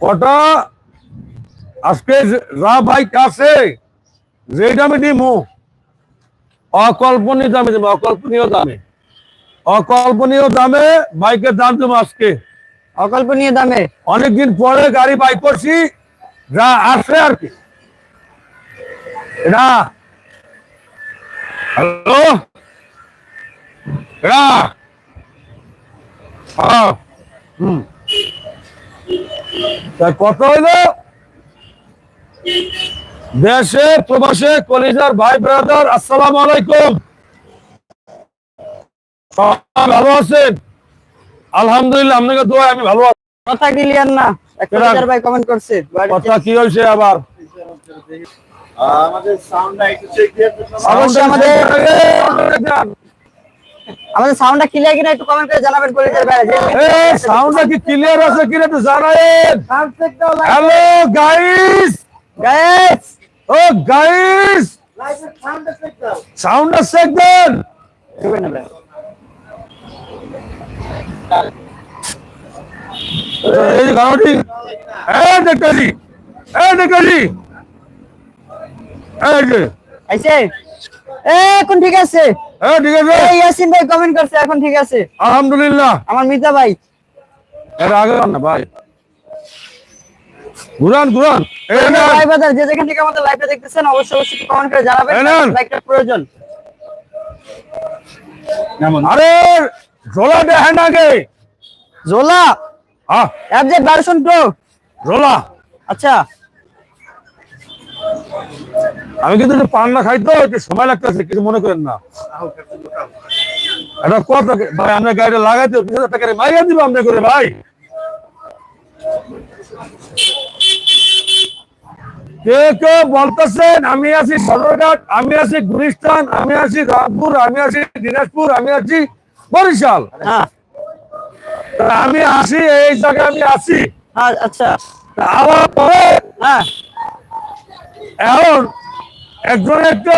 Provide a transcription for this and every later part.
কটা? আজকে যে- বাইক আছে যে দামে দিমু। অকল্পনীয় দামে দেবো অকল্পনীয় দামে। অকল্পনীয় দামে বাইকের দাম দেবো আজকে। অকল্পনীয় দামে? অনেকদিন পরে গাড়ি বাইক করছি যা আসে আর কি। এটা হ্যালো? এটা হ্যাঁ হুম। তা কত হইল দেশে প্রবাসে কলিজার ভাই ব্রাদার আসসালামু আলাইকুম। ভালো আছেন? আলহামদুলিল্লাহ আপনাকে দোয়া আমি ভালো আছি। কথা ক্লিয়ার না? ভাই কমেন্ট করছে কথা কি হয়েছে আবার? আমাদের সাউন্ডটা একটু চেক দিয়ে আমাদের আমাদের সাউন্ডটা ক্লিয়ার কিনা একটু কমেন্ট করে জানাবেন কলেজের বাইরে সাউন্ডটা কি ক্লিয়ার আছে কিনা জানায়েন হ্যালো গাইস গাইস ও গাইস সাউন্ডটা চেক দেন। এই যে গাড়ি এই দেখতেছি এই দেখতেছি এই যে। আইছে? এ ঠিক আছে? হ্যাঁ ঠিক আছে? এই ইয়াসিন ভাই কমেন্ট করছে এখন ঠিক আছে। আলহামদুলিল্লাহ। আমার মিতা ভাই। এর আগে না ভাই। ঘুরান ঘুরান। যে যেখান থেকে আমাদের লাইভে দেখতেছেন অবশ্যই অবশ্যই কমেন্ট করে জানাবেন লাইকটা প্রয়োজন। আরে জোলা দেখেন আগে জোলা হ্যাঁ অ্যাবজেট ভার্সন প্রো জোলা আচ্ছা। আমি কিন্তু পান্না খাই তো একটু সময় লাগতেছে কিছু মনে করেন না। এটা কত ভাই আমরা গাড়িটা লাগাইতে বিশ হাজার টাকা মাইয়া দিব আমরা করে ভাই। কে কে বলতেছেন আমি আছি সদরঘাট আমি আছি গুলিস্তান আমি আছি রামপুর আমি আছি দিনাজপুর আমি আছি বরিশাল। হ্যাঁ। আমি আসি এই জায়গায় আমি আছি। হ্যাঁ আচ্ছা। আবার পরে হ্যাঁ। এখন একজন একটা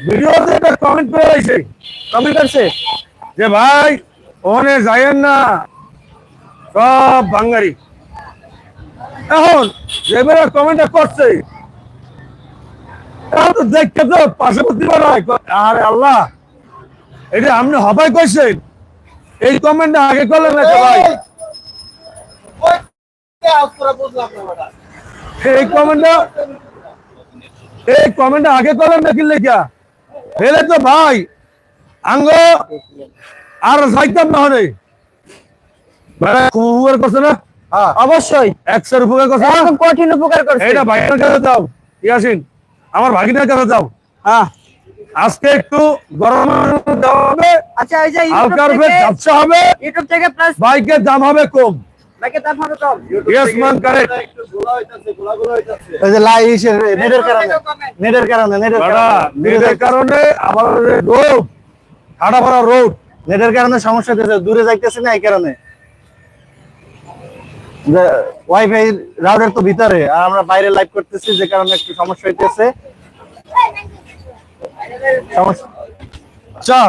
ভিডিওতে একটা কমেন্ট করে রয়েছে কমেন্ট করছে যে ভাই ওখানে যাইয়েন না। সব বাঙালি। এখন যেভাবে কমেন্টটা করছে এখন তো দেখতে তো পার্শ্ববর্তী পাড়ায় আরে আল্লাহ এটা আপনি হবাই কইছেন? এই কমেন্টটা আগে করলেন না ভাই এই কমেন্টটা এই কমেন্টটা আগে করলেন না কি লেখা ফেলে তো ভাই আঙ্গ আর যাইতাম না হলে। কুয়ার করছে না? অবশ্যই। একশো রুপিয়া করছে কঠিন উপকার করছে। এইটা ভাইয়ের কাছে দাও। ইয়াসিন আমার ভাগিনার কাছে দাও। হ্যাঁ। আজকে একটু গরম দেওয়া হবে আচ্ছা এই যে উপরে হবে ইউটিউব থেকে প্লাস বাইকের দাম হবে কম। বাইকের দাম কম ইয়েস মান কারেক্ট একটু গোলা হইতাছে গোলা গোলা হইতাছে ওই যে লাই ইসের নেটের কারণে নেটের কারণে নেটের কারণে নেটের কারণে রোড ভরা রোড নেটের কারণে সমস্যা হতেছে দূরে যাইতেছে না এই কারণে ওয়াইফাই রাউটার তো ভিতরে আর আমরা বাইরে লাইভ করতেছি যে কারণে একটু সমস্যা হইতেছে সমস্যা আচ্ছা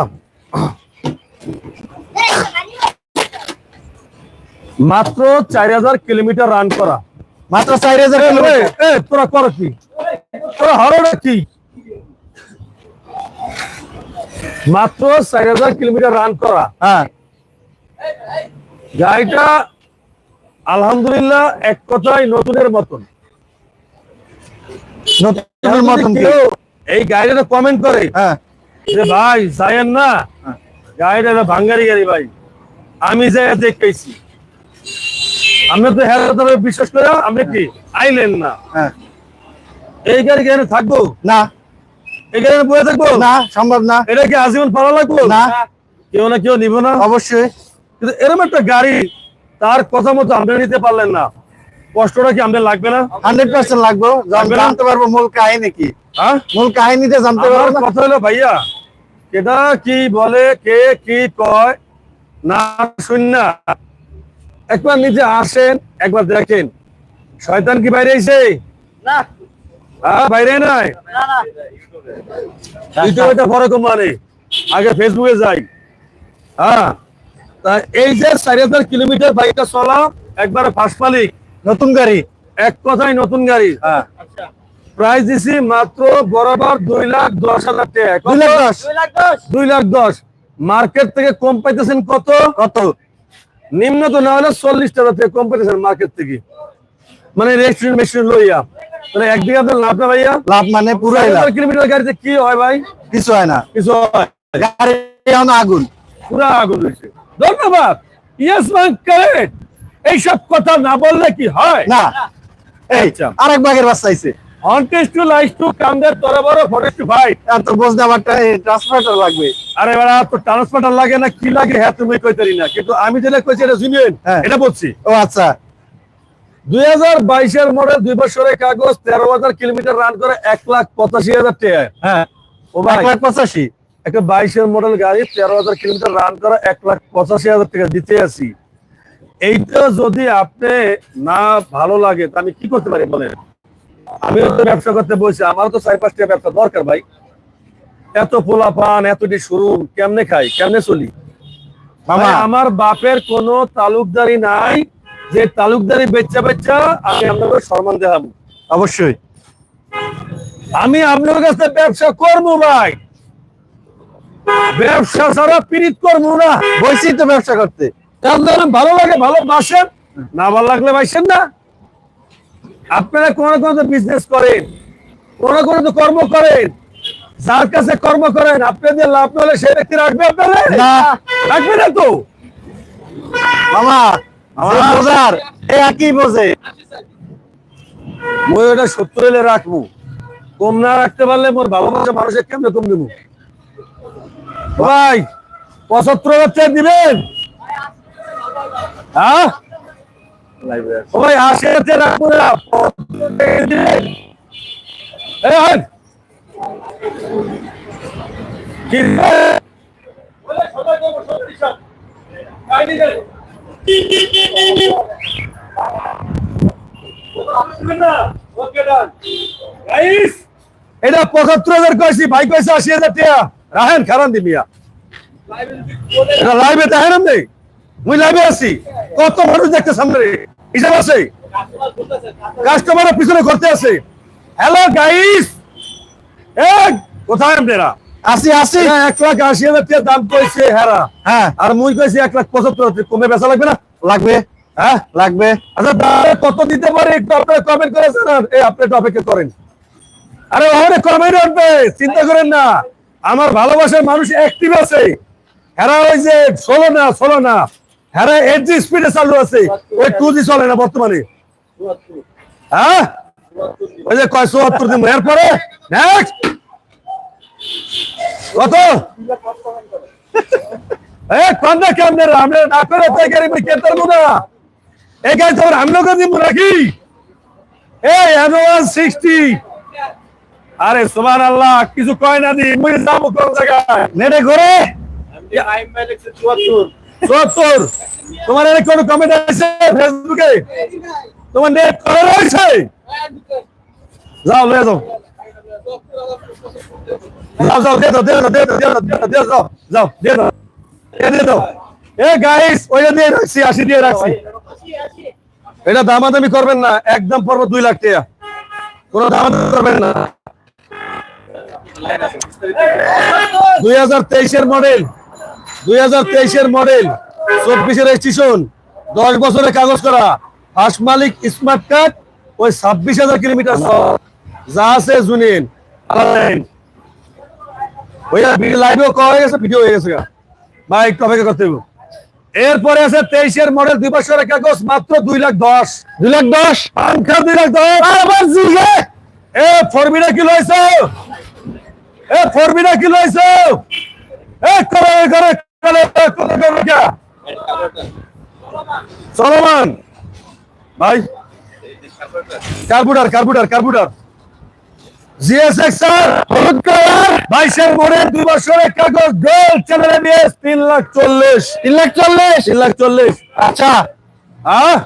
মাত্র চার হাজার কিলোমিটার রান করা। মাত্র চার হাজার তোরা কর কি? তোরা হরটা কি? মাত্র চার হাজার কিলোমিটার রান করা। হ্যাঁ। গাড়িটা আলহামদুলিল্লাহ এক কথায় নতুনের মতন। নতুনের এই গাড়িটা কমেন্ট করে। হ্যাঁ। যে ভাই যাইয়েন না? গাড়িটা হলো ভাঙ্গারি গাড়ি ভাই। আমি যাই দেখেছি আমি তো হ্যাঁ তবে বিশ্বাস করে আপনি কি? আইলেন না। হ্যাঁ। এই গাড়ি কেন থাকব? না। এই গাড়ি বয়ে থাকব? না সম্ভব না। এটা কি আজীবন পালা লাগবো? না। কেউ না কেউ নিব না? অবশ্যই। কিন্তু এরকম একটা গাড়ি তার কথা মতো আমরা নিতে পারলেন না। কষ্টটা কি আমাদের লাগবে না? হান্ড্রেড পার্সেন্ট লাগবো। লাগবে জানতে পারব মূল কাহিনী কি? হ্যাঁ? মূল কাহিনীতে জানতে পারব কথা হলো ভাইয়া এটা কি বলে কে কি কয় না শুন না। একবার নিজে আসেন একবার দেখেন। শয়তান কি বাইরে এসে? না। বাইরে নাই? না না। ইউটিউবে বড় কোম্পানি আগে ফেসবুকে যাই। হ্যাঁ। তা এই যে চারি হাজার কিলোমিটার বাইকটা চলা একবারে ফার্স্ট মালিক নতুন গাড়ি। এক কথায় নতুন গাড়ি। হ্যাঁ। প্রাইস দিছি মাত্র বরাবর দুই লাখ দশ হাজার টাকা। দুই লাখ দশ? দুই লাখ দশ। মার্কেট থেকে কম পাইতেছেন কত? কত? নিম্ন তো না হলে চল্লিশ টাকা থেকে কম পাইতেছেন মার্কেট থেকে। মানে রেস্টুরেন্ট মেশিন লইয়া। তাহলে একদিকে আপনার লাভ না ভাইয়া? লাভ মানে লাভ। কিলোমিটার গাড়িতে কি হয় ভাই? কিছু হয় না। কিছু হয় গাড়ি আগুন। পুরা আগুন হয়েছে। ধন্যবাদ। ইয়েস ম্যান কারেক্ট এইসব কথা না বললে কি হয়? না। এই আচ্ছা। আরেক বাগের বাচ্চা আইছে। টু লাইস টু কামদের ফরেস্ট এত আমারটা ট্রান্সফার্টার লাগবে। আরে বেড়া তো ট্রান্সপোর্টার লাগে না কি লাগে? হ্যাঁ তুমি কইতারি না। কিন্তু আমি যেটা কইছি এটা শুনিয়েন হ্যাঁ। এটা বলছি। ও আচ্ছা। দুই হাজার বাইশের মডেল দুই বছরের কাগজ তেরো হাজার কিলোমিটার রান করে এক লাখ পঁচাশি হাজার টাকা। হ্যাঁ। ও ভাই এক লাখ পঁচাশি। একটা বাইশের মডেল গাড়ি তেরো হাজার কিলোমিটার রান করে এক লাখ পঁচাশি হাজার টাকা দিতে এইটা যদি আপনি না ভালো লাগে তা আমি কি করতে পারি বলেন? আমি তো ব্যবসা করতে বলছি আমারও তো চার পাঁচটা ব্যবসা দরকার ভাই। এত পোলা পান এতটি শোরুম কেমনে খাই কেমনে চলি? আমার বাপের কোনো তালুকদারি নাই যে তালুকদারি বেচা বেচা আমি আপনাকে সম্মান দেখাবো। অবশ্যই। আমি আপনার কাছে ব্যবসা করব ভাই। ব্যবসা ছাড়া পীড়িত করব না। বলছি তো ব্যবসা করতে। ভালো লাগে ভালো বাসেন না ভালো লাগলে বাসেন না। আপনারা কোন কোন বিজনেস করেন কোন কোন তো কর্ম করেন যার কাছে কর্ম করেন আপনাদের লাভ হলে সেই ব্যক্তি রাখবে আপনাদের? না। রাখবে না তো? মামা আমার বোঝার এ একই বোঝে। মই ওটা সত্তর হলে রাখব। কম না রাখতে পারলে মোর ভালোবাসা মানুষের কেমনে কম দেবো? ভাই পঁচাত্তর হাজার দিবেন? হ্যাঁ? এটা পঁচাত্তর হাজার কয়েছি ভাই কয়েছে আশি হাজার টাকা। রাহেন, খারান দিবিয়া এটা লাইভে দেখেন আপনি? মুই লাইভে আছি। কত মানুষ দেখতে সামনে হিসাব আছে? কাস্টমার পিছনে করতে আছে। হ্যালো গাইস কোথায় আপনারা? আসি আসি এক লাখ আশি হাজার টাকা দাম কইছে হেরা। হ্যাঁ। আর মুই কইছি এক লাখ পঁচাত্তর কমে বেচা লাগবে না? লাগবে। হ্যাঁ? লাগবে। আচ্ছা কত দিতে পারে একটু আপনারা কমেন্ট করেছেন আর এই আপনি একটু অপেক্ষা করেন। আরে ওখানে কমেন্ট উঠবে চিন্তা করেন না। আমার ভালোবাসার মানুষ অ্যাক্টিভ আছে। হেরা ওই যে ষোলো না ষোলো না। হেরা এইট জি স্পিডে চালু আছে ওই টু জি চলে না বর্তমানে? হ্যাঁ? ওই যে কয় চুয়াত্তর দিন এরপরে? নেক্সট কত? কন্দা কেমনে আমরা না করে এই তোমার আমি লোক দিব নাকি? এই অ্যাডভান্স সিক্সটি আরে সুমান আল্লাহ কিছু কয় না দি মুই যাব কোন জায়গায়? নেটে ঘরে। তোমার এর কমেন্ট আছে ফেসবুকে তোমার নেট করা রয়েছে? যাও যাও। যাও যাও দে দাও দে দাও দে দাও দে দাও দে দাও, যাও দে দাও। এ দিয়ে দাও। এ গাইস ওইটা দিয়ে রাখছি আশি দিয়ে রাখছি। এটা দামাদামি করবেন না একদম পড়ব দুই লাখ টাকা। কোনো দামাদামি করবেন না। দুই হাজার তেইশের মডেল দুই হাজার তেইশের মডেল চব্বিশের স্টেশন দশ বছরের কাগজ করা। ফার্স্ট মালিক স্মার্ট কার্ড ওই ছাব্বিশ হাজার কিলোমিটার। যা আছে জুনিন লাইভেও হয়ে গেছে ভিডিও হয়ে গেছে ভাই একটু অপেক্ষা করতে হবে। এরপরে আছে তেইশের মডেল দুই বছরের কাগজ মাত্র দুই লাখ দশ। দুই লাখ দশ? পাংখা দুই লাখ দশ। এ ফরবিটা কি লইছো? এ ফরবিটা কি লইছো? এ করে করে। সলমান! ভাই কার্বুটার কার্বুটার কার্বুটার। বাইশের দুই বছরের কাগজ গোল চ্যানেলে নিয়ে তিন লাখ চল্লিশ। তিন লাখ চল্লিশ? তিন লাখ চল্লিশ। আচ্ছা। হ্যাঁ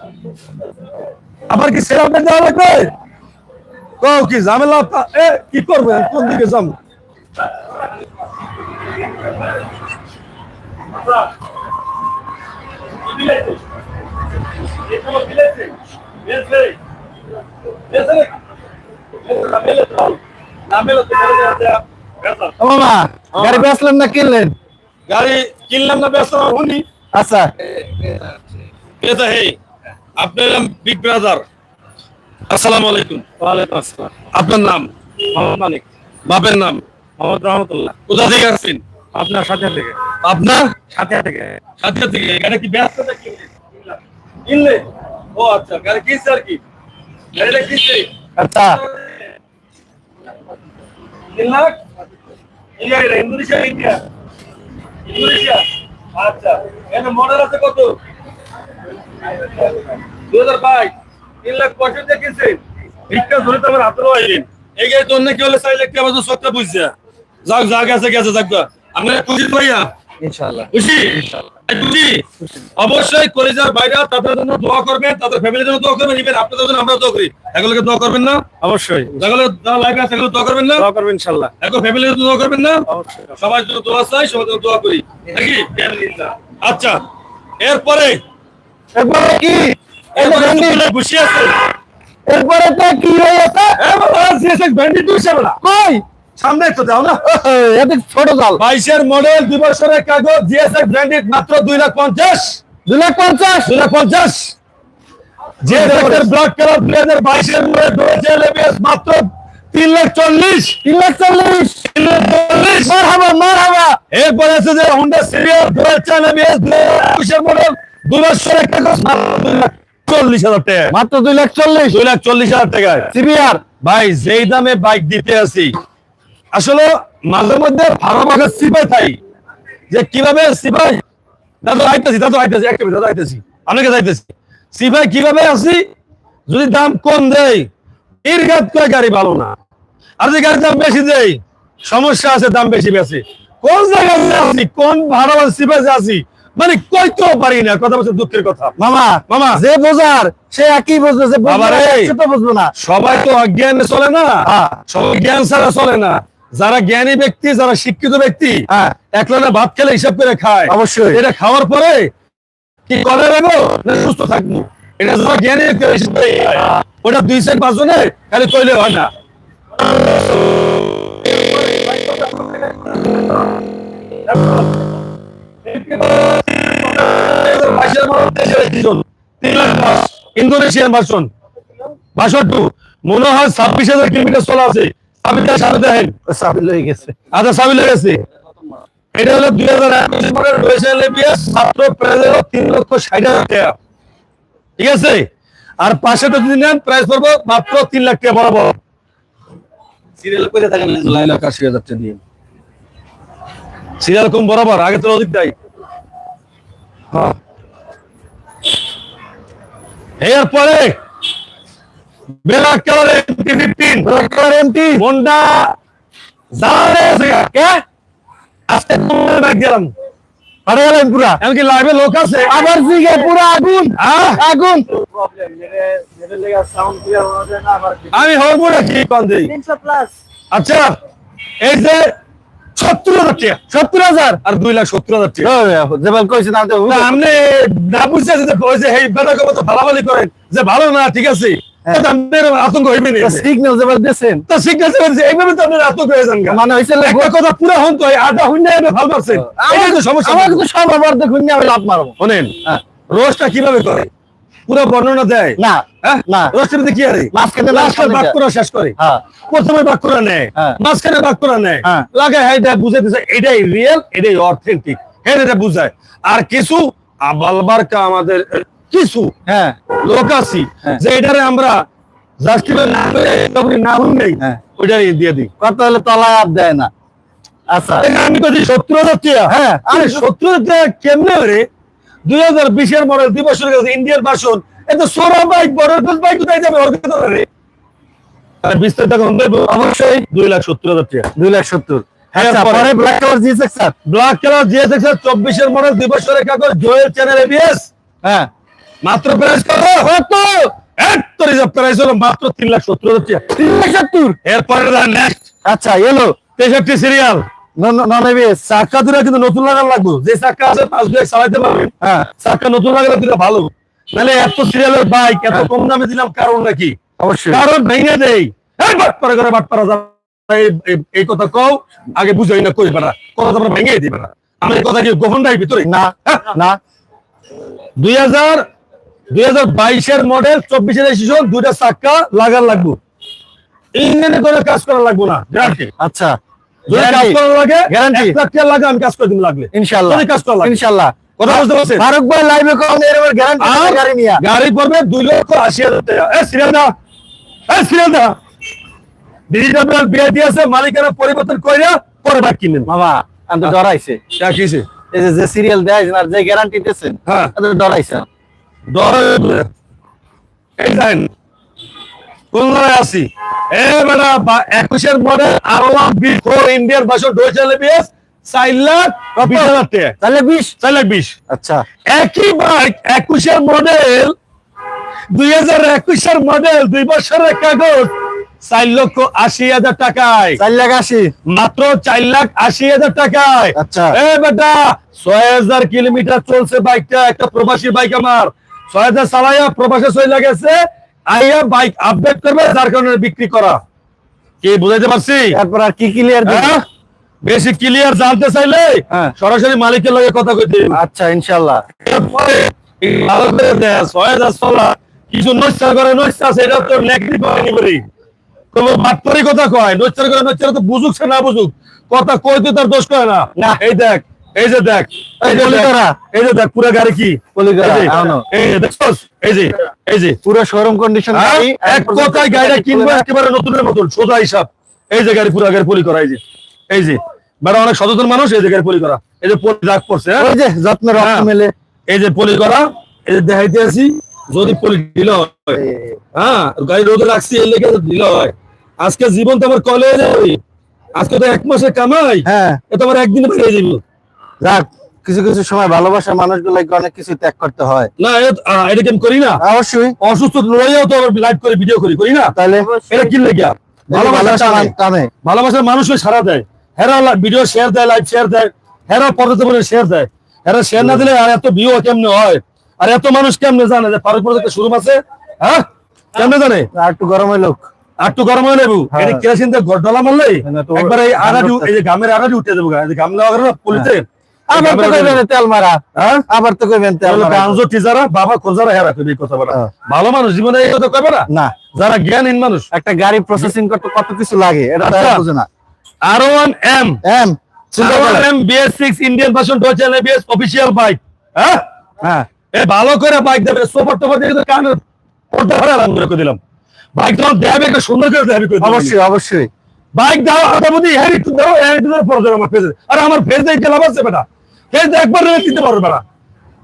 আবার কি সেরা পেন দেওয়া লাগবে? কও কি ঝামেলা? এ কি করবে? কোন দিকে যাম মামা গাড়ি বেচলেন না কিনলেন? গাড়ি কিনলাম না উনি। আচ্ছা। হে আপনার নাম বিগ ব্রাদার আসসালামু আলাইকুম। ওয়ালাইকুম আসসালাম। আপনার নাম? মোহাম্মদ মালিক বাপের নাম? মোহাম্মদ রহমতুল্লাহ। কোথা থেকে আসছেন? আপনার সাথে থেকে। থেকে। থেকে। কি ব্যস্ত নাকি? কিনলে ও আচ্ছা গাড়ি কিনছে আর কি? গাড়িটা কিনছে। আচ্ছা। তিন লাখ? এই গাড়িটা ইন্দোনেশিয়া ইন্ডিয়া। ইন্দোনেশিয়া। আচ্ছা এখানে মডেল আছে কত? দু হাজার বাইশ। তিন লাখ পঁয়ষট্টি কিনছে। ঠিকটা ধরে তো আমার হাতেরও আইবেন এই গাড়ি তো অন্য কি হলে? চাইলে কি আমার বুঝছে। যাক গেছে গেছে যাক। আপনার খুশি ভাইয়া? ইনশাআল্লাহ। খুশি? খুশি? অবশ্যই কলেজের বাইরে তাদের জন্য দোয়া করবেন তাদের ফ্যামিলির জন্য দোয়া করবেন ইভেন আপনাদের জন্য আমরা দোয়া করি। এগুলোকে দোয়া করবেন না? অবশ্যই। লাইভে আছে এগুলো দোয়া করবেন না? দোয়া করবেন ইনশাআল্লাহ। ফ্যামিলির জন্য দোয়া করবেন না? অবশ্যই সবার জন্য দোয়া চাই সবার জন্য দোয়া করি। নাকি? আচ্ছা এরপরে? এরপরে কি? বসে আছে। এরপরে তো কি দুইশো বেলা। কই? সামনে একটু দাও না। এত ছোট জাল বাইশের মডেল দুই বছরের কাগজ ব্র্যান্ডেড মাত্র দুই লাখ পঞ্চাশ। দুই লাখ পঞ্চাশ? দুই লাখ পঞ্চাশ। যে দেখেন ব্লক কালার দুই হাজার বাইশের মডেল রয়েছে মাত্র তিন লাখ চল্লিশ। তিন লাখ চল্লিশ। তিন লাখ চল্লিশ। মার হাবা এরপরে আছে যে হোন্ডা সিরিয়াল দুয়েল চান এবিএস দুই হাজার একুশের মডেল দুই বছরের কাগজ মাত্র দুই লাখ চল্লিশ হাজার টাকা মাত্র দুই লাখ চল্লিশ। দুই লাখ চল্লিশ হাজার টাকায়। সিবিআর ভাই যেই দামে বাইক দিতে আছি আসলে মাঝে মধ্যে ভালো ভালো সিপাই থাই যে কীভাবে সিপাই দাদা আইতেছি দাদা আইতেছি একটা দাদা আইতেছি। অনেকে যাইতেছি। সিপাই কীভাবে আছি? যদি দাম কম দেয় এর গাত করে গাড়ি ভালো না। আর যে গাড়ির দাম বেশি দেয় সমস্যা আছে দাম বেশি বেশি। কোন জায়গায় আছি কোন ভাড়া সিপাই আছি মানে কইতেও পারি না। কথা বলছে দুঃখের কথা। মামা মামা। যে বোঝার সে একই বুঝবে যে বাবা রে। বুঝবে না। সবাই তো অজ্ঞানে চলে না। হ্যাঁ। সবাই জ্ঞান ছাড়া চলে না। যারা জ্ঞানী ব্যক্তি যারা শিক্ষিত ব্যক্তি হ্যাঁ একলানা ভাত খেলে হিসাব করে খায়। অবশ্যই। এটা খাওয়ার পরে কি করে নেব না সুস্থ থাকব। এটা যারা জ্ঞানী ব্যক্তি। ওটা দুই সেট পাঁচজনে খালি কইলে হয় না। ইন্দোনেশিয়ান ভার্সন বাষট্টি মনে হয় ছাব্বিশ হাজার কিলোমিটার চলা আছে। সাবিটা সামনে দেখেন সাবিল হয়ে গেছে। আচ্ছা সাবি লেগেছে এটা হলো দুই হাজার একুশ মডেল রয়েছে এলবিএস মাত্র প্রাইস হলো তিন লক্ষ ষাট হাজার টাকা। ঠিক আছে? আর পাশে তো যদি নেন প্রাইস পড়ব মাত্র তিন লাখ টাকা বরাবর। সিরিয়াল করে থাকেন লাখ লাখ আশি হাজার টাকা দিয়ে। সিরিয়াল কম বরাবর আগে তো অধিক দেয় হ্যাঁ। এরপরে black colour MT fifteen MT মনটা জানে আছে কে? আজকে তোমার ব্যাগ গেলাম। পারে গেলেন পুরা। এমনকি লাইভে লোক আছে। আবার জিগে পুরা আগুন। আহ, আগুন। আমি হব না কি কন্দে তিনশো প্লাস আচ্ছা এই যে সত্তর হাজার টাকা। সত্তর হাজার? আর দুই লাখ সত্তর হাজার টাকা। যেমন কইছে না, আপনি না বুঝতে এই বেটা কবে ভালাভালি করেন। যে ভালো না ঠিক আছে? হ্যাঁ। আতঙ্ক হইবে না সিগন্যাল যেবার দিয়েছেন। তো ঠিক আছে এইভাবে তো আপনার আতঙ্ক হয়ে যান মানে হইছে একটা কথা পুরো হন তো এই আধা হুন্ডা এনে পারছেন। এটাই তো সমস্যা। আমার কিন্তু সব আবার দেখুন আমি লাভ মারবো। শোনেন হ্যাঁ। রোজটা কীভাবে করে? পুরো বর্ণনা দেয়। না হ্যাঁ? না। মধ্যে কি আরে? মাঝখানে লাস্টে মাঝখানে বাক করা শেষ করে। প্রথমে বাক করা নেয়। মাঝখানে বাক করা নেয়। লাগে হ্যাঁ এটা বুঝাইতেছে এটাই রিয়েল এটাই অথেন্টিক হ্যাঁ এটা বুঝায়। আর কিছু আবালবার কা আমাদের কিছু? হ্যাঁ। লোক আছি হ্যাঁ। যে এটারে আমরা জাস্ট না করে নাম নেই হ্যাঁ। দিয়ে দিই। কত হলে তলায় আর দেয় না। আচ্ছা। আমি সত্তর হাজার হ্যাঁ। আরে সত্তর হাজার কেমনে রে দুই হাজার বিশের মডেল দুই বছর গেছে ইন্ডিয়ান ভার্সন এত সোরা বাইক বড় বাইক কোথায় যাবে ওর রে? আরে বিস্তারিত এখন অবশ্যই দুই লাখ সত্তর হাজার দুই লাখ সত্তর। হ্যাঁ, আচ্ছা black colour GSX black colour GSX চব্বিশের মডেল দুই বছরের কাগজ জয়েল চ্যানেল এবিএস হ্যাঁ। মাত্র প্রাইস কত? কত রিজার্ভ প্রাইস হলো মাত্র তিন লাখ সত্তর হাজার টাকা। তিন লাখ সত্তর। এরপরে নেক্সট আচ্ছা এলো। তেষট্টি সিরিয়াল দুটা কিন্তু নতুন লাগানো লাগবে। যে চাক্কা আছে পাঁচ চালাইতে পারবেন হ্যাঁ। নতুন লাগালে দুটা ভালো। এত সিরিয়ালের বাইক এত হ্যাঁ। কম দামে দিলাম কারণ নাকি? অবশ্যই। কারণ ভেঙে দেই। বাটপাড়া করে বাটপাড়া এই- এই- এই কথা কও আগে বুঝাই না কই বেড়া কথা তোমরা ভেঙে দিবে না আমি কথা কি গোপন রাখি ভিতরে? না না। দুই হাজার দুই হাজার বাইশের মডেল চব্বিশের দুইটা চাক্কা লাগার লাগবো। ইঞ্জিনে করে কাজ করা লাগবো না গ্যারান্টি আচ্ছা যদি কাজ Guarantee? করা লাগে Guarantee? এক লাখ টাকা লাগে আমি কাজ করে দিন লাগলে ইনশাআল্লাহ। কাজ করা লাগে। ইনশাআল্লাহ। কথা বুঝতে পারছেন? ফারুক ভাই লাইভে কম এরকম গ্যারান্টি গাড়ি নিয়া। গাড়ি পড়বে দুই লক্ষ আশি হাজার টাকা। ডিজিটাল বিআইটি আছে মালিকানা পরিবর্তন কইরা পরে বাইক কিনেন বাবা আমি তো ডরাইছে। যা কিছে এই যে সিরিয়াল দেয় আর যে গ্যারান্টি দিতেছেন হ্যাঁ। ডরাইছে। আছি। এ বেটা একুশের মডেল আর বি ফোর ইন্ডিয়ান ভাষণ ডোয়েচার লেবিএস চার লাখ বিশ হাজার টাকা। তাহলে বিশ? চার লাখ বিশ। আচ্ছা। একই বাইক একুশের মডেল দুই হাজার একুশের মডেল দুই বছরের কাগজ চার লক্ষ আশি হাজার টাকায়। চার লাখ আশি? মাত্র চার লাখ আশি হাজার টাকায়। আচ্ছা। এ বেটা ছয় হাজার কিলোমিটার চলছে বাইকটা একটা প্রবাসী বাইক আমার। হাজার চালাইয়া প্রবাসে চলে গেছে আইয়া বাইক আপডেট করবে যার কারণে বিক্রি করা কি বুঝাইতে পারছি তারপর আর কি ক্লিয়ার? বেশি ক্লিয়ার জানতে চাইলে হ্যাঁ। সরাসরি মালিকের লগে কথা কইতে আচ্ছা ইনশাআল্লাহ এরপরে ভালো করে দেয়া, ছয় হাজার চলা, কিছু করে তো বলি। কথা কয়, নচ্চার করে নচ্চার তো বুঝুক সে না বুঝুক, কথা কইতে তার দোষ না। না। এই দেখ, এই যে দেখ, এই যে দেখ, কলিকারা। এই যে দেখ, পুরা গাড়ি কি? এই যে। এই যে? এই এই। পুরো শোরুম কন্ডিশন হ্যাঁ? গাড়ি এক কথায় গাড়িটা কিনবো একেবারে নতুনের মতন, সোজা হিসাব। এই যে গাড়ি পুরা গাড়ি পলি করা, এই যে, এই যে। অনেক সচেতন মানুষ এই যে গাড়ি পলি করা এই যে পলি দাগ পড়ছে হ্যাঁ? ওই যে যত্ন রক্ত হ্যাঁ। মেলে এই যে পলি করা এই যে দেখাইতে আছি যদি পলি ঢিল হয় হ্যাঁ গাড়ি রোদে রাখছি এর লেগে ঢিল হয় আজকে জীবন তো আমার কলেজে আজকে তো এক মাসে কামাই হ্যাঁ এ তো আমার একদিনে বেরিয়ে যাব যাক কিছু কিছু সময় ভালোবাসার মানুষগুলোকে অনেক কিছু ত্যাগ করতে হয়। না এটা কি করি না? অবশ্যই। অসুস্থ লড়াইও তো লাইভ করে ভিডিও করি করি না? তাহলে? এটা কি ভালোবাসার মানুষও সারা দেয়। হেরা ভিডিও শেয়ার দেয় লাইভ শেয়ার দেয়। হেরা পর্যটন শেয়ার দেয়। হেরা শেয়ার না দিলে আর এত ভিউ কেমনে হয়? আর এত মানুষ কেমনে জানে যে ফারুক প্রজেক্টের শুরু আছে? হ্যাঁ? কেমনে জানে? আর একটু গরম হইল আর একটু গরম হয়ে নেবু হ্যাঁ। এটা কেরাসিন দিয়ে ডলা মারলে একবার এই গাম এই যে গামের আড়াডি উঠে দেবো গা। এই যে গাম লাগা করে না পুলিতে। আবার তো কইবেন তেল মারা। হ্যাঁ? আবার তো কইবেন তেল মারা। গাঞ্জো টিজারা বাবা খোঁজারা হেরা কইবে কথা বলা হ্যাঁ। ভালো মানুষ জীবনে এই কথা কইবে না? না। যারা জ্ঞানহীন মানুষ। একটা গাড়ি প্রসেসিং করতে কত কিছু লাগে এটা আচ্ছা। তারা বুঝে না। আর ওয়ান এম এম চিন্তা করে M BS six Indian version Deutsche ABS official bike হ্যাঁ? হ্যাঁ। এ ভালো করে বাইক দেবে। টোফার দিয়ে কানে পড়তে পারে আরাম করে দিলাম। বাইক যখন দেবে একটা সুন্দর করে দেবে অবশ্যই অবশ্যই। বাইক দাও দাও দাও পরে আমার ফেসে আর আমার দিয়ে গেলাম আছে বেটা। একবার দিতে পারবে বেটা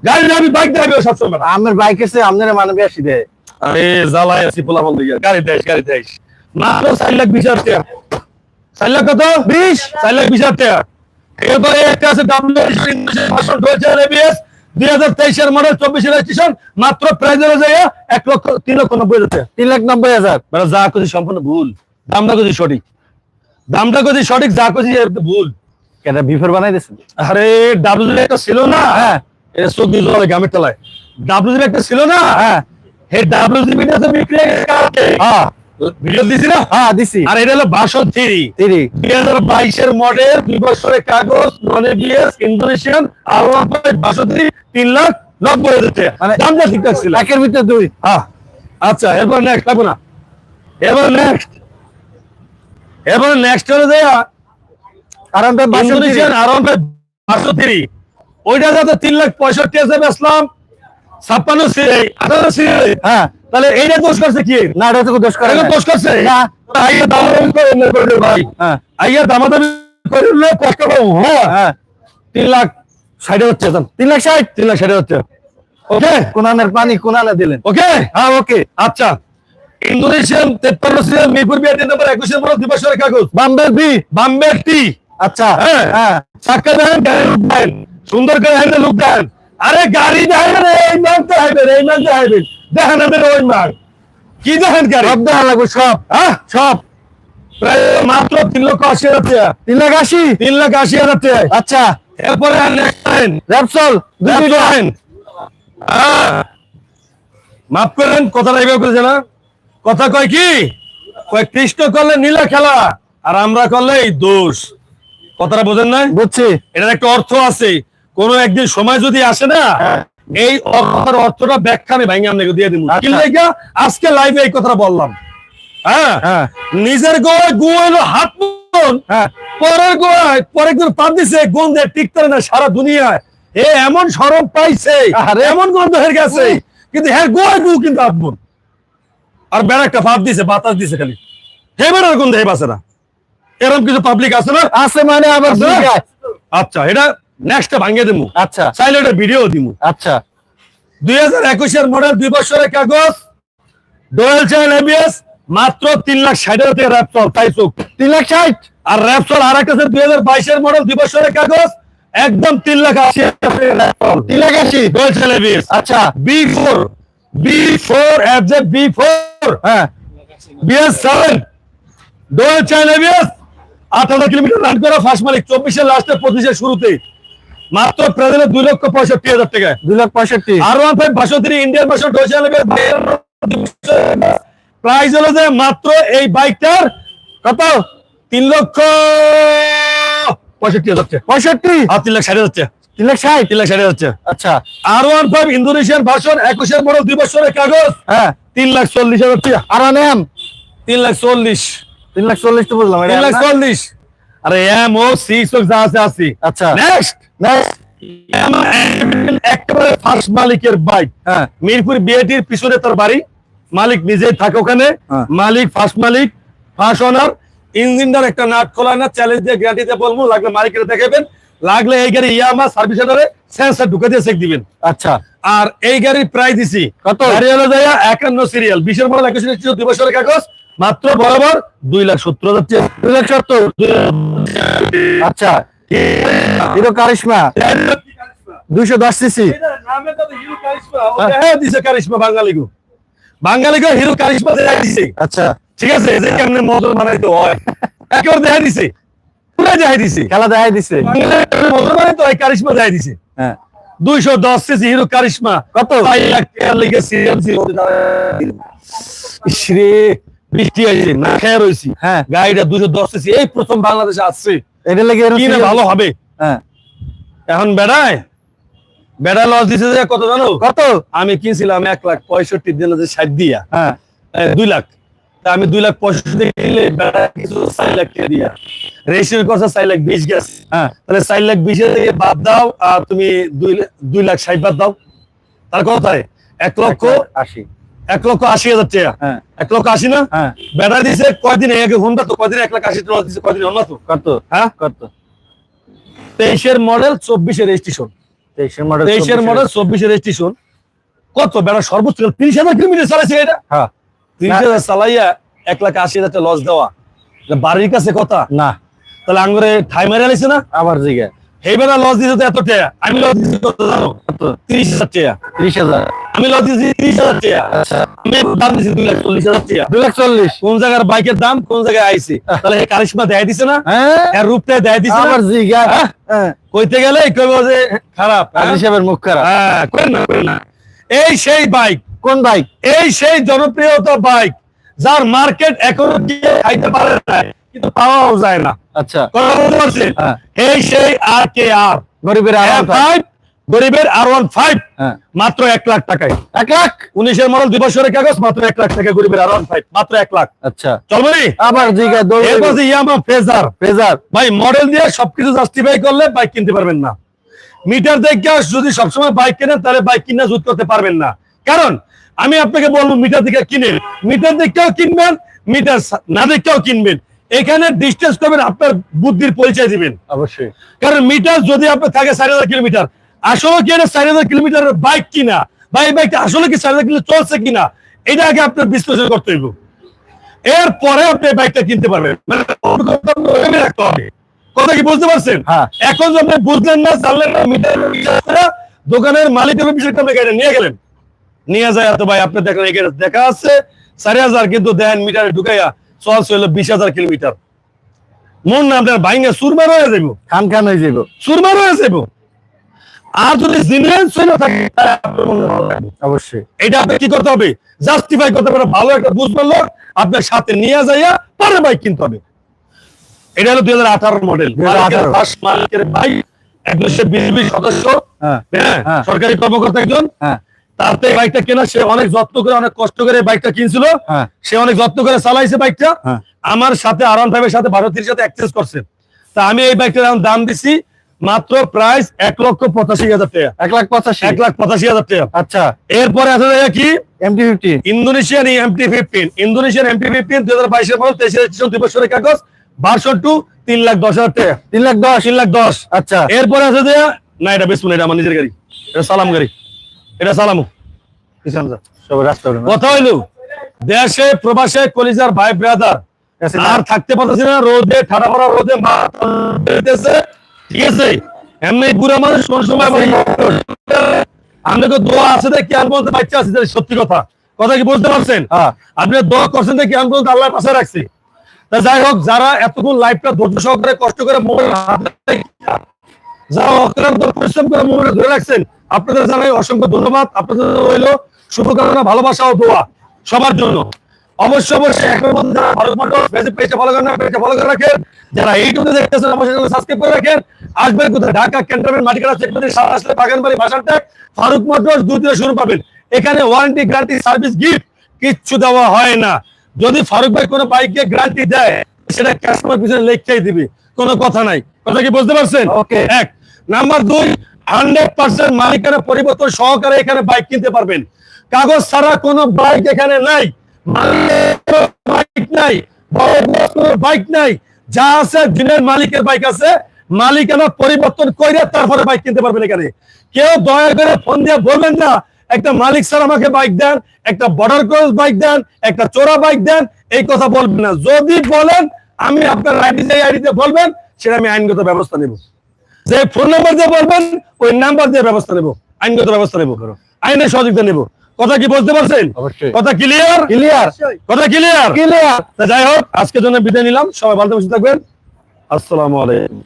গাড়ি বাইক দেবে সবসময় বেটা আমার বাইকের সে আপনারা মানবে আসি দেয় আরে জ্বালায় আছি পোলা বল দিয়ে গাড়ি দেশ গাড়ি দেশ। মাত্র চার লাখ বিশ হাজার টাকা। চার লাখ কত? বিশ? চার লাখ বিশ হাজার টাকা। এরপরে একটা আছে দুই হাজার তেইশের মডেল চব্বিশের রেজিস্ট্রেশন মাত্র প্রাইজ যায় এক লক্ষ তিন লক্ষ নব্বই হাজার তিন লাখ নব্বই হাজার। মানে যা করছি সম্পূর্ণ ভুল। দামটা করছি সঠিক। দামটা করছি সঠিক যা করছি ভুল। এটা বিফোর বানাই দিয়েছেন? আরে ডাব্লিউ একটা ছিল না। হ্যাঁ। এটা চোখ দিয়ে জলে গ্রামের তলায়। ডাব্লিউ একটা ছিল না? হ্যাঁ। হে ডাব্লিউ জিবিটা তো বিক্রি হয়ে ভিডিও দিছি না? হ্যাঁ দিছি। আর এটা হলো বাসন থ্রি তিরি। দুই হাজার বাইশের মডেল দুই বছরের কাগজ নন এবিএস ইন্দোনেশিয়ান আর বাসন থ্রি তিন লাখ নব্বই হাজার মানে দামটা ঠিকঠাক ছিল। একের ভিতরে দুই। হ্যাঁ। আচ্ছা এরপর নেক্সট লাগবো না। এবার নেক্সট এবার নেক্সট হলো যে কারণ তো বাসন ইন্দোনেশিয়ান আরাম বাসন থ্রি ওইটা যাতে তিন লাখ পঁয়ষট্টি আছে বেসলাম ছাপ্পান্ন আঠারো সিরিয়াল হ্যাঁ। তাহলে এইটা দোষ করছে কি? না এটা তো দোষ করে দোষ করছে? আইয়া দামাদামি করে ভাই। হ্যাঁ। আইয়া দামাদামি করে কষ্ট পাবো হ্যাঁ। তিন লাখ ষাটে হচ্ছে তিন লাখ ষাট? তিন লাখ ষাটে হচ্ছে। ওকে? কোনানের পানি কোনানে দিলেন। ওকে? হ্যাঁ ওকে। আচ্ছা। ইন্দোনেশিয়ান তেপ্পান্ন সিরিয়াল মিরপুর বিআর তিন নম্বর একুশের কাগজ বাম্বের বি। বাম্বে টি। আচ্ছা হ্যাঁ হ্যাঁ। চাক্কা দেন দেন সুন্দর করে হ্যান্ডেল লুক দেন। আরে গাড়ি দেখেন এই চাইবেন এই চাইবেন দেখেন আমাদের ওই কি দেখেন গাড়ি? সব দেখা লাগবে সব। হ্যাঁ? সব। প্রায় মাত্র তিন লক্ষ আশি হাজার টাকা। তিন লাখ আশি? তিন লাখ আশি হাজার টাকা। আচ্ছা। এরপরে র্যাপসল। হ্যাঁ। মাফ করেন কথাটা এইভাবে করেছে না? কথা কয় কি? কয় কৃষ্ণ করলে নীলা খেলা আর আমরা করলে এই দোষ। কথাটা বোঝেন না বুঝছি। এটার একটা অর্থ আছে। কোন একদিন সময় যদি আসে না এই কথার অর্থটা ব্যাখ্যা আমি ভাঙে আপনাকে দিয়ে দিব। কি আচ্ছা। আজকে লাইভে এই কথাটা বললাম। হ্যাঁ? হ্যাঁ। নিজের গোয়ায় গুয়াইলো হাত মন হ্যাঁ। পরের গোয়ায় পরে একজন পাত দিছে গন্ধে টিকতে না সারা দুনিয়ায়। এ এমন সরব পাইছে আরে। এমন গন্ধ হয়ে গেছে কিন্তু হ্যাঁ গোয়ায় গু কিন্তু আপন আর বেড়া একটা ভাব দিছে বাতাস দিছে খালি। হে বেড়ার গন্ধ হে বাসে না। এরকম কিছু পাবলিক আছে না? আছে মানে আবার আচ্ছা এটা নেক্সটটা ভাঙিয়ে দেবো আচ্ছা। চাইলে এটা ভিডিও দিব আচ্ছা। দুই হাজার একুশের মডেল দুই বছরের কাগজ ডোয়েল চ্যানেল এবিএস মাত্র তিন লাখ ষাট হাজার র্যাপসল তাই চোখ তিন লাখ ষাট? আর র্যাপসল আর একটা দুই হাজার বাইশের মডেল দুই বছরের কাগজ একদম তিন লাখ আশি তিন লাখ আশি? ডোয়েল চ্যানেল এবিএস আচ্ছা। B four B four F J B four হ্যাঁ। BS seven dual channel ABS হাজার কিলোমিটার রান করা ফার্স্ট মালিক চব্বিশের লাস্টে পঁচিশের শুরুতে। মাত্র দুই লক্ষ পঁয়ষট্টি হাজার টাকায়। দুই লাখ পঁয়ষট্টি। আর ওয়ান ফাইভ ইন্ডিয়ান প্রাইস হলো যে মাত্র এই বাইকটার কত? তিন লক্ষ পঁয়ষট্টি হাজার টাকা। পঁয়ষট্টি? আর তিন লাখ ষাট হাজার তিন লাখ ষাট? তিন লাখ ষাট হাজার আচ্ছা। আর ওয়ান ফাইভ ইন্দোনেশিয়ান ভার্সন একুশের মডেল দুই বছরের কাগজ। হ্যাঁ। তিন লাখ চল্লিশ হাজার টাকা। আর এম তিন লাখ চল্লিশ। তিন লাখ চল্লিশ তো বুঝলাম তিন লাখ চল্লিশ। আরে এম ও সিক্স যা আছে আছি। আচ্ছা। Next Next. একেবারে ফার্স্ট মালিকের বাইক হ্যাঁ। মিরপুর বিআইটির পিছনে তার বাড়ি। মালিক নিজেই থাকে ওখানে। হ্যাঁ। মালিক ফার্স্ট মালিক ফার্স্ট ইঞ্জিনটার একটা নাট খোলা না চ্যালেঞ্জ দিয়ে গ্যারান্টি দিয়ে বলব লাগলে মালিকের দেখাবেন। লাগলে এই গাড়ি ইয়ামা সার্ভিস সেন্টারে সেন্সার ঢুকে দিয়ে চেক দিবেন। আচ্ছা। আর এই গাড়ির প্রাইস দিছি কত? গাড়ি হলো যায় একান্ন সিরিয়াল বিশের মডেল একুশ দুই বছরের কাগজ। মাত্র বরাবর দুই লাখ সত্তর হাজার। দুই লাখ সত্তর। আচ্ছা। হিরো কারিশমা। দুইশো দশ সিসি। হ্যাঁ দিছে কারিশমা গো। হিরো কারিশমা দেখাই দিছে। আচ্ছা। ঠিক আছে যে কেমনে মজা বানাইতে হয়। একেবারে দেখাই দিছে। পুরো দেখাই দিছে। খেলা দেখাই দিছে। মজা বানাইতে হয় কারিশমা দেখাই দিছে। হ্যাঁ। দুইশো দশ সিসি হিরো কারিশমা। কত? লাখ লেগে সিরিয়াল রে। বৃষ্টি আছে না খেয়ে রয়েছি। হ্যাঁ। গাড়িটা দুশো দশ সিসি এই প্রথম বাংলাদেশে আসছে। এটা লেগে ভালো হবে? হ্যাঁ। এখন বেড়ায়? বেড়া লস দিছে যে কত জানো? কত? আমি কিনছিলাম এক লাখ পঁয়ষট্টি দিন ষাট দিয়া। হ্যাঁ। দুই লাখ। তা আমি দুই লাখ পঁয়ষট্টি কিনলে বেড়া কিছু চার লাখ টাকা দিয়া। রেজিস্ট্রেশন করছে চার লাখ বিশ গেছে হ্যাঁ। তাহলে চার লাখ বিশের থেকে বাদ দাও আর তুমি দুই দুই লাখ ষাট বাদ দাও। তার কথায় এক লক্ষ আশি। এক লক্ষ আশি হাজার টাকা। হ্যাঁ। এক লক্ষ আশি না? হ্যাঁ। বেড়া দিছে কয়দিন আগে? হুন্ডা তো কয়দিন? এক লাখ আশি টাকা দিছে কয়দিন হল তো? কত? হ্যাঁ? কত? তেইশের মডেল চব্বিশের রেজিস্ট্রেশন তেইশের মডেল তেইশের মডেল চব্বিশের রেজিস্ট্রেশন কত? বেড়া সর্বোচ্চ তিরিশ হাজার কিলোমিটার চালাইছে এটা? হ্যাঁ। তিরিশ হাজার চালাইয়া এক লাখ আশি হাজার লস দেওয়া। বাড়ির কাছে কথা? না। তাহলে আঙ্গুরে ঠাই মেরে আলিছে না? আবার জিগা এইবার লস দিতে তো এত টাকা। আমি লস দিচ্ছি কত জানো? তিরিশ হাজার টাকা। ত্রিশ হাজার। আমি লস দিচ্ছি তিরিশ হাজার টাকা। আচ্ছা। আমি দাম দিচ্ছি দুই লাখ চল্লিশ হাজার টাকা। দুই লাখ চল্লিশ। কোন জায়গার বাইকের দাম কোন জায়গায় আইছে তাহলে এই কারিশমা দেয় দিছে না? হ্যাঁ? এর রূপটা দেয় দিছে না? আবার জিগা। হ্যাঁ? হ্যাঁ। কইতে গেলে কইব যে খারাপ? কাজী সাহেবের মুখ খারাপ। হ্যাঁ না না। এই সেই বাইক। কোন বাইক? এই সেই জনপ্রিয়তা বাইক যার মার্কেট এখনও গিয়ে খাইতে পারে না কিন্তু পাওয়াও যায় না। আচ্ছা। কথা বলতে পারছেন। এই সেই আর কে আর। গরিবের থাকে। ফাইভ গরিবের আর ওয়ান ফাইভ মাত্র এক লাখ টাকায়। এক লাখ? উনিশের মডেল দুই বছরের কাগজ মাত্র এক লাখ টাকা গরিবের আর ওয়ান ফাইভ মাত্র এক লাখ। আচ্ছা। চলবে? আবার ইয়ামা ফেজার ফেজার ভাই মডেল দিয়ে সবকিছু জাস্টিফাই করলে বাইক কিনতে পারবেন না। মিটার দেখে যদি সবসময় বাইক কেনেন তাহলে বাইক কিনা জুত করতে পারবেন না। কারণ আমি আপনাকে বলব মিটার দেখে কিনেন। মিটার দেখেও কিনবেন মিটার না দেখেও কিনবেন। এখানে ডিস্টেন্স করবেন আপনার বুদ্ধির পরিচয় দিবেন। অবশ্যই। কারণ মিটার যদি আপনার থাকে চার হাজার কিলোমিটার আসলে কি এটা চার হাজার কিলোমিটার বাইক কিনা? বা এই বাইকটা আসলে কি চার হাজার কিলোমিটার চলছে কিনা? এটা আগে আপনার বিশ্লেষণ করতে হইব। এরপরে আপনি বাইকটা কিনতে পারবেন। মানে রাখতে হবে। কথা কি বুঝতে পারছেন? হ্যাঁ। এখন যদি আপনি বুঝলেন না জানলেন না মিটার দোকানের মালিকের বিষয়টা আপনি গাড়ি নিয়ে গেলেন। নিয়ে যায় এত ভাই আপনি দেখলেন এখানে দেখা আছে চারি হাজার কিন্তু দেন মিটারে ঢুকাইয়া চলছে হলো বিশ হাজার কিলোমিটার। মন না আপনার ভাইঙ্গা সুরমার হয়ে যাব খান খান হয়ে যাব সুরমার হয়ে যাব আর যদি জিনিয়ান থাকে। অবশ্যই। এটা আপনি কি করতে হবে? জাস্টিফাই করতে পারে ভালো একটা বুঝবেন লোক আপনার সাথে নিয়ে যাইয়া পরে বাইক কিনতে হবে। এটা হলো দুই হাজার আঠারো। মডেল 2018 মালিকের বাইক একজন বিজেপি সদস্য হ্যাঁ হ্যাঁ হ্যাঁ। সরকারি কর্মকর্তা একজন। হ্যাঁ। তাতে বাইকটা কেনা সে অনেক যত্ন করে অনেক কষ্ট করে বাইকটা কিনছিল। সে অনেক যত্ন করে চালাইছে বাইকটা। আমার সাথে আরাম সাথে ভারতীর সাথে এক্সচেঞ্জ করছে। তা আমি এই বাইকটার দাম দিছি মাত্র প্রাইস এক লক্ষ পঁচাশি হাজার টাকা। এক লাখ পঁচাশি। এক লাখ পঁচাশি হাজার টাকা। আচ্ছা। এরপরে আছে যে কি? MT fifty Indonesian MT fifteen Indonesian MT fifteen দুই হাজার বাইশের মডেল তেইশ দুই বছরের কাগজ ভার্সন টু তিন লাখ দশ হাজার টাকা। তিন লাখ দশ। তিন লাখ দশ। আচ্ছা। এরপরে আছে যে না এটা বেসবো না এটা আমার নিজের গাড়ি। এটা সালাম গাড়ি। এটা সালামু। রাস্তা কথা হইল দেশে প্রবাসে কলিজার ভাই ব্রাদার আর থাকতে পারতেছি না রোদে ঠাডা পড়া রোদে বেরিতেছে, ঠিক আছে? এমনি বুড়া মানুষ কোন সময় আপনাকে দোয়া আছে দেখি আমি বলতে বাচ্চা আছে সত্যি কথা। কথা কি বুঝতে পারছেন? হ্যাঁ। আপনি দোয়া করছেন দেখি আমি বলতে আল্লাহ পাশে রাখছি। তা যাই হোক যারা এতক্ষণ লাইফটা ধৈর্য সহকারে কষ্ট করে মোবাইল হাতে যারা অক্লান্ত পরিশ্রম করে মোবাইল ধরে রাখছেন আপনাদের জানাই অসংখ্য ধন্যবাদ। আপনাদের রইল শুভকামনা ভালোবাসা ও দোয়া সবার জন্য। অবশ্যই অবশ্যই মধ্যে যারা ভারত মোটর ফেসবুক পেজটা ফলো করেন পেজটা ফলো করে রাখেন। যারা ইউটিউবে দেখতেছেন অবশ্যই সাবস্ক্রাইব করে রাখেন। আসবেন কোথায়? ঢাকা ক্যান্টনমেন্ট মাটিকাটা চেকপতি আসলে বাগানবাড়ি বাসানটেক ফারুক মোটরস দুই শুরু পাবেন। এখানে ওয়ারেন্টি গ্যারান্টি সার্ভিস গিফট কিচ্ছু দেওয়া হয় না। যদি ফারুক ভাই কোনো বাইকে গ্যারান্টি দেয় সেটা কাস্টমার পিছনে লেখাই দিবে। কোনো কথা নাই। কথা কি বুঝতে পারছেন? ওকে এক। নাম্বার দুই হান্ড্রেড পার্সেন্ট মালিকানা পরিবর্তন সহকারে এখানে বাইক কিনতে পারবেন। কাগজ ছাড়া কোনো বাইক এখানে নাই। বাইক নাই বাইক নাই, যা আছে দিনের মালিকের বাইক আছে পরিবর্তন করে তারপরে বাইক কিনতে পারবেন এখানে। কেউ দয়া করে ফোন দিয়ে বলবেন না, একটা মালিক স্যার আমাকে বাইক দেন, একটা বর্ডার ক্রস বাইক দেন, একটা চোরা বাইক দেন, এই কথা বলবেন না। যদি বলেন, আমি আপনার আইডিতে বলবেন, সেটা আমি আইনগত ব্যবস্থা নেব। যে ফোন নাম্বার দিয়ে বলবেন, ওই নাম্বার দিয়ে ব্যবস্থা নেব, আইনগত ব্যবস্থা নেব। আইনের সহযোগিতা নেব। কথা কি বুঝতে পারছেন? কথা ক্লিয়ার ক্লিয়ার কথা ক্লিয়ার ক্লিয়ার যাই হোক আজকের জন্য বিদায় নিলাম। সবাই ভালো থাকবেন। আসসালামু আলাইকুম।